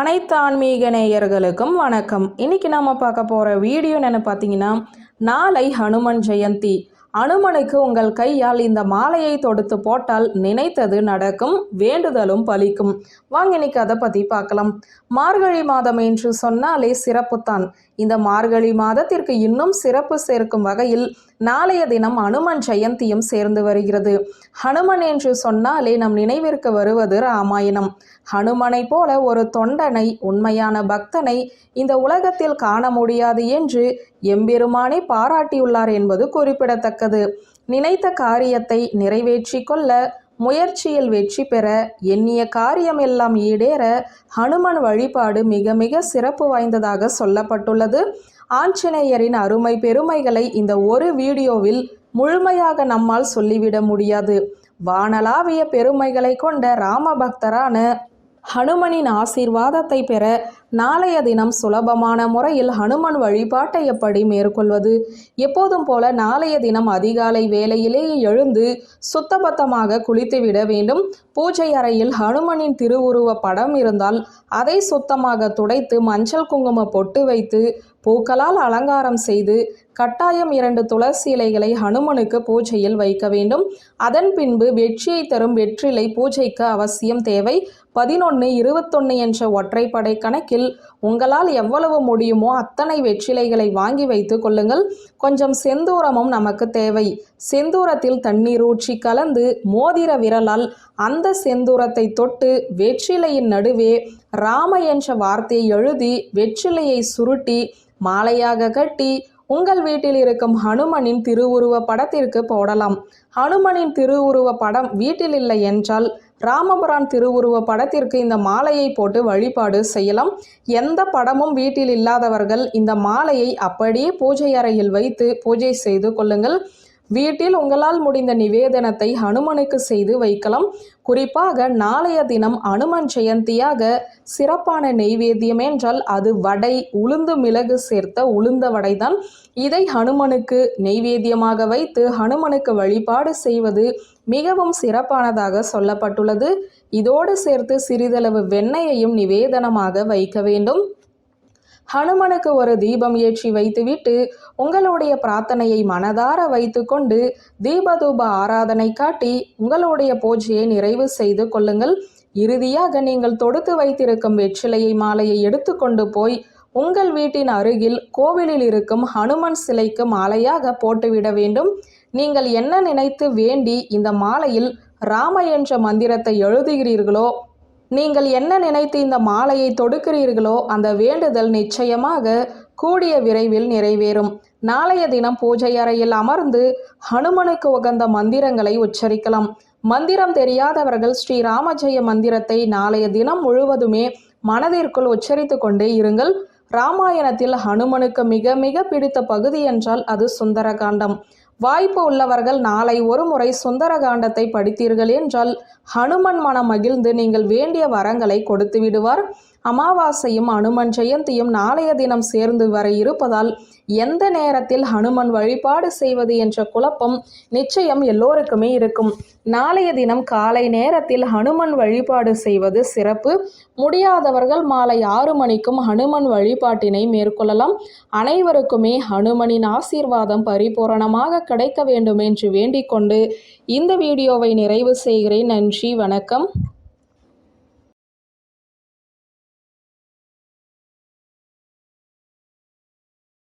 அனைத்து ஆன்மீக நேயர்களுக்கும் வணக்கம். இன்னைக்கு நாம பார்க்க போற வீடியோ என்ன பார்த்தீங்கன்னா நாளை ஹனுமன் ஜெயந்தி. அனுமனுக்கு உங்கள் கையால் இந்த மாலையை தொடுத்து போட்டால் நினைத்தது நடக்கும் வேண்டுதலும் பலிக்கும். வாங்க இன்னைக்கு அதை பற்றி பார்க்கலாம். மார்கழி மாதம் என்று சொன்னாலே சிறப்புத்தான். இந்த மார்கழி மாதத்திற்கு இன்னும் சிறப்பு சேர்க்கும் வகையில் நாளைய தினம் அனுமன் ஜெயந்தியும் சேர்ந்து வருகிறது. ஹனுமன் என்று சொன்னாலே நம் நினைவிற்கு வருவது ராமாயணம். ஹனுமனை போல ஒரு தொண்டனை உண்மையான பக்தனை இந்த உலகத்தில் காண முடியாது என்று எம்பெருமானே பாராட்டியுள்ளார் என்பது குறிப்பிடத்தக்கது. நினைத்த காரியத்தை நிறைவேற்றி கொள்ள முயற்சியில் வெற்றி பெற எண்ணிய காரியமெல்லாம் ஈடேற ஹனுமன் வழிபாடு மிக மிக சிறப்பு வாய்ந்ததாக சொல்லப்பட்டுள்ளது. ஆஞ்சநேயரின் அருமை பெருமைகளை இந்த ஒரு வீடியோவில் முழுமையாக நம்மால் சொல்லிவிட முடியாது. வானலாவிய பெருமைகளை கொண்ட ராமபக்தரான ஹனுமனின் ஆசீர்வாதத்தை பெற நாளைய தினம் சுலபமான முறையில் ஹனுமன் வழிபாட்டை எப்படி மேற்கொள்வது? எப்போதும் போல நாளைய தினம் அதிகாலை வேலையிலேயே எழுந்து சுத்தபத்தமாக குளித்துவிட வேண்டும். பூஜை அறையில் ஹனுமனின் திருவுருவ படம் இருந்தால் அதை சுத்தமாக துடைத்து மஞ்சள் குங்கும பொட்டு வைத்து பூக்களால் அலங்காரம் செய்து கட்டாயம் இரண்டு துளசி இலைகளை ஹனுமனுக்கு பூஜையில் வைக்க வேண்டும். அதன் பின்பு வெற்றியை தரும் வெற்றிலை பூஜைக்கு அவசியம் தேவை. பதினொன்று இருபத்தொன்று என்ற ஒற்றைப்படை கணக்கில் உங்களால் எவ்வளவு முடியுமோ அத்தனை வெற்றிலைகளை வாங்கி வைத்து கொள்ளுங்கள். கொஞ்சம் செந்தூரமும் நமக்கு தேவை. செந்தூரத்தில் தண்ணீர் ஊற்றி கலந்து மோதிர விரலால் அந்த செந்தூரத்தை தொட்டு வெற்றிலையின் நடுவே ராம என்ற வார்த்தையை எழுதி வெற்றிலையை சுருட்டி மாலையாக கட்டி உங்கள் வீட்டில் இருக்கும் ஹனுமனின் திருவுருவ படத்திற்கு போடலாம். ஹனுமனின் திருவுருவ படம் வீட்டில் இல்லை என்றால் ராமபுரான் திருவுருவ படத்திற்கு இந்த மாலையை போட்டு வழிபாடு செய்யலாம். எந்த படமும் வீட்டில் இல்லாதவர்கள் இந்த மாலையை அப்படியே பூஜை அறையில் வைத்து பூஜை செய்து கொள்ளுங்கள். வீட்டில் உங்களால் முடிந்த நிவேதனத்தை ஹனுமனுக்கு செய்து வைக்கலாம். குறிப்பாக நாளைய தினம் அனுமன் ஜெயந்தியாக சிறப்பான நெய்வேத்தியம் என்றால் அது வடை உளுந்து மிளகு சேர்த்த உளுந்த வடைதான். இதை ஹனுமனுக்கு நெய்வேத்தியமாக வைத்து ஹனுமனுக்கு வழிபாடு செய்வது மிகவும் சிறப்பானதாக சொல்லப்பட்டுள்ளது. இதோடு சேர்த்து சிறிதளவு வெண்ணெயையும் நிவேதனமாக வைக்க வேண்டும். ஹனுமனுக்கு ஒரு தீபம் ஏற்றி வைத்துவிட்டு உங்களுடைய பிரார்த்தனையை மனதார வைத்துக்கொண்டு தீபதூப ஆராதனை காட்டி உங்களுடைய பூஜையை நிறைவு செய்து கொள்ளுங்கள். இறுதியாக நீங்கள் தொடுத்து வைத்திருக்கும் வெற்றிலையை மாலையை எடுத்துக்கொண்டு போய் உங்கள் வீட்டின் அருகில் கோவிலில் இருக்கும் ஹனுமன் சிலைக்கு மாலையாக போட்டுவிட வேண்டும். நீங்கள் என்ன நினைத்து வேண்டி இந்த மாலையில் ராம என்ற மந்திரத்தை எழுதுகிறீர்களோ நீங்கள் என்ன நினைத்து இந்த மாலையை தொடுக்கிறீர்களோ அந்த வேண்டுதல் நிச்சயமாக கூடிய விரைவில் நிறைவேறும். நாளைய தினம் பூஜை அறையில் அமர்ந்து ஹனுமனுக்கு உகந்த மந்திரங்களை உச்சரிக்கலாம். மந்திரம் தெரியாதவர்கள் ஸ்ரீ ராமஜெய மந்திரத்தை நாளைய தினம் முழுவதுமே மனதிற்குள் உச்சரித்து கொண்டே இருங்கள். ராமாயணத்தில் ஹனுமனுக்கு மிக மிக பிடித்த பகுதி என்றால் அது சுந்தரகாண்டம். வாய்ப்பு உள்ளவர்கள் நாளை ஒரு முறை சுந்தரகாண்டத்தை படித்தீர்கள் என்றால் ஹனுமன் மனம் மகிழ்ந்து நீங்கள் வேண்டிய வரங்களை கொடுத்து விடுவார். அமாவாசையும் அனுமன் ஜெயந்தியும் நாளைய தினம் சேர்ந்து வர இருப்பதால் எந்த நேரத்தில் ஹனுமன் வழிபாடு செய்வது என்ற குழப்பம் நிச்சயம் எல்லோருக்குமே இருக்கும். நாளைய தினம் காலை நேரத்தில் ஹனுமன் வழிபாடு செய்வது சிறப்பு. முடியாதவர்கள் மாலை ஆறு மணிக்கும் ஹனுமன் வழிபாட்டினை மேற்கொள்ளலாம். அனைவருக்குமே ஹனுமனின் ஆசீர்வாதம் பரிபூரணமாக கிடைக்க வேண்டும் என்று வேண்டிக் கொண்டு இந்த வீடியோவை நிறைவு செய்கிறேன். நன்றி வணக்கம்.